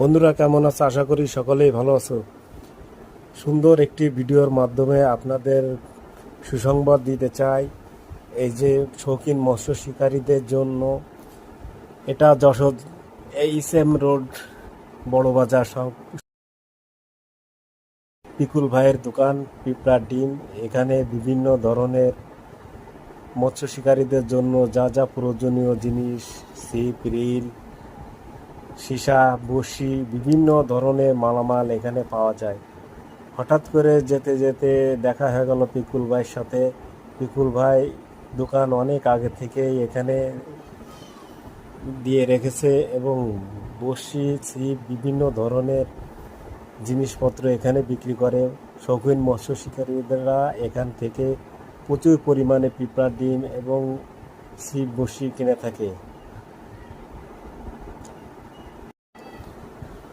বন্ধুরা, কেমন আছো? আশা করি সকলেই ভালো আছো। সুন্দর একটি ভিডিওর মাধ্যমে আপনাদের সুসংবাদ দিতে চাই। এই যে শৌখিন মৎস্য শিকারীদের জন্য, এটা যশোর এইচ এম রোড, বড় বাজার সব পিকুল ভাইয়ের দোকান, পিঁপড়ার ডিম। এখানে বিভিন্ন ধরনের মৎস্য শিকারীদের জন্য যা যা প্রয়োজনীয় জিনিস, সিপ, রিল সীসা বসি বিভিন্ন ধরনের মালামাল এখানে পাওয়া যায়। হঠাৎ করে যেতে যেতে দেখা হয়ে গেল পিকুল ভাইয়ের সাথে। পিকুল ভাই দোকান অনেক আগে থেকেই এখানে দিয়ে রেখেছে এবং বসি ছিপ, বিভিন্ন ধরনের জিনিসপত্র এখানে বিক্রি করে। শৌখিন মৎস্য শিকারীরা এখান থেকে প্রচুর পরিমাণে পিঁপড়ার ডিম এবং ছিপ বসি কিনে থাকে।